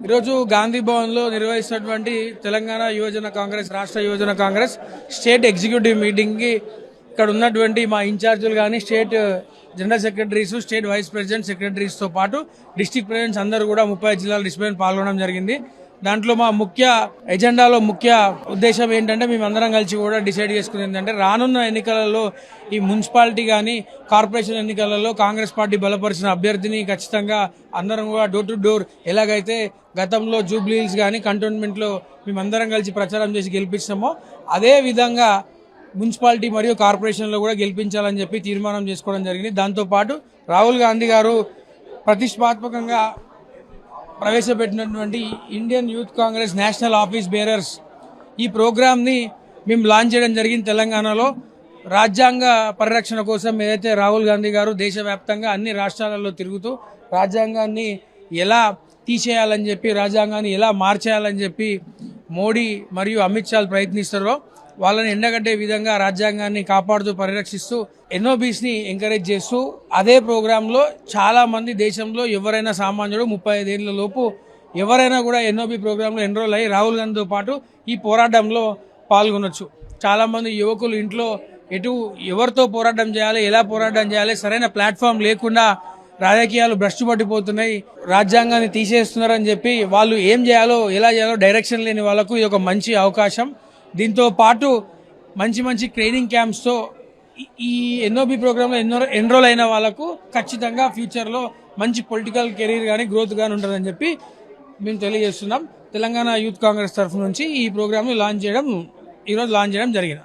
ఈరోజు గాంధీ భవన్లో నిర్వహిస్తున్నటువంటి తెలంగాణ యువజన కాంగ్రెస్ రాష్ట్ర యువజన కాంగ్రెస్ స్టేట్ ఎగ్జిక్యూటివ్ మీటింగ్కి ఇక్కడ ఉన్నటువంటి మా ఇన్ఛార్జీలు కానీ state general secretaries state vice president సెక్రటరీస్తో పాటు డిస్టిక్ ప్రెసిడెంట్స్ అందరూ కూడా ముప్పై జిల్లాల డిస్ప్లేన్ పాల్గొనడం జరిగింది. దాంట్లో మా ముఖ్య ఎజెండాలో ముఖ్య ఉద్దేశం ఏంటంటే మేమందరం కలిసి కూడా డిసైడ్ చేసుకుంది ఏంటంటే రానున్న ఎన్నికలలో ఈ మున్సిపాలిటీ కానీ కార్పొరేషన్ ఎన్నికలలో కాంగ్రెస్ పార్టీ బలపరిచిన అభ్యర్థిని ఖచ్చితంగా అందరం కూడా డోర్ టు డోర్ ఎలాగైతే గతంలో జూబ్లీహిల్స్ కానీ కంటోన్మెంట్లో మేమందరం కలిసి ప్రచారం చేసి గెలిపించామో అదే విధంగా మున్సిపాలిటీ మరియు కార్పొరేషన్లో కూడా గెలిపించాలని చెప్పి తీర్మానం చేసుకోవడం జరిగింది. దాంతోపాటు రాహుల్ గాంధీ గారు ప్రతిష్టాత్మకంగా ప్రవేశపెట్టినటువంటి Indian youth Congress national office bearers ఈ ప్రోగ్రామ్ని మేము లాంచ్ చేయడం జరిగింది తెలంగాణలో. రాజ్యాంగ పరిరక్షణ కోసం ఏదైతే రాహుల్ గాంధీ గారు దేశవ్యాప్తంగా అన్ని రాష్ట్రాలలో తిరుగుతూ రాజ్యాంగాన్ని ఎలా తీసేయాలని చెప్పి రాజ్యాంగాన్ని ఎలా మార్చేయాలని చెప్పి మోడీ మరియు అమిత్ షా ప్రయత్నిస్తారో వాళ్ళని ఎండగట్టే విధంగా రాజ్యాంగాన్ని కాపాడుతూ పరిరక్షిస్తూ ఎన్నో ని ఎంకరేజ్ చేస్తూ అదే ప్రోగ్రాంలో చాలామంది దేశంలో ఎవరైనా సామాన్యుడు ముప్పై ఐదేళ్ళ లోపు ఎవరైనా కూడా ఎన్ఓబి ప్రోగ్రాంలో ఎన్రోల్ అయ్యి రాహుల్ గాంధీతో పాటు ఈ పోరాటంలో పాల్గొనొచ్చు. చాలామంది యువకులు ఇంట్లో ఎటు ఎవరితో పోరాటం చేయాలి ఎలా పోరాటం చేయాలి సరైన ప్లాట్ఫామ్ లేకుండా రాజకీయాలు భ్రష్టు పట్టిపోతున్నాయి రాజ్యాంగాన్ని తీసేస్తున్నారని చెప్పి వాళ్ళు ఏం చేయాలో ఎలా చేయాలో డైరెక్షన్ లేని వాళ్ళకు ఇది ఒక మంచి అవకాశం. దీంతో పాటు మంచి మంచి ట్రైనింగ్ క్యాంప్స్తో ఈ- ఈ ఎన్ఓబి ప్రోగ్రాంలో ఎన్నో ఎన్రోల్ అయిన వాళ్ళకు ఖచ్చితంగా ఫ్యూచర్లో మంచి పొలిటికల్ కెరీర్ కానీ గ్రోత్ కానీ ఉంటుందని చెప్పి మేము తెలియజేస్తున్నాం. తెలంగాణ యూత్ కాంగ్రెస్ తరఫు నుంచి ఈ ప్రోగ్రామ్ను లాంచ్ చేయడం ఈరోజు లాంచ్ చేయడం జరిగింది.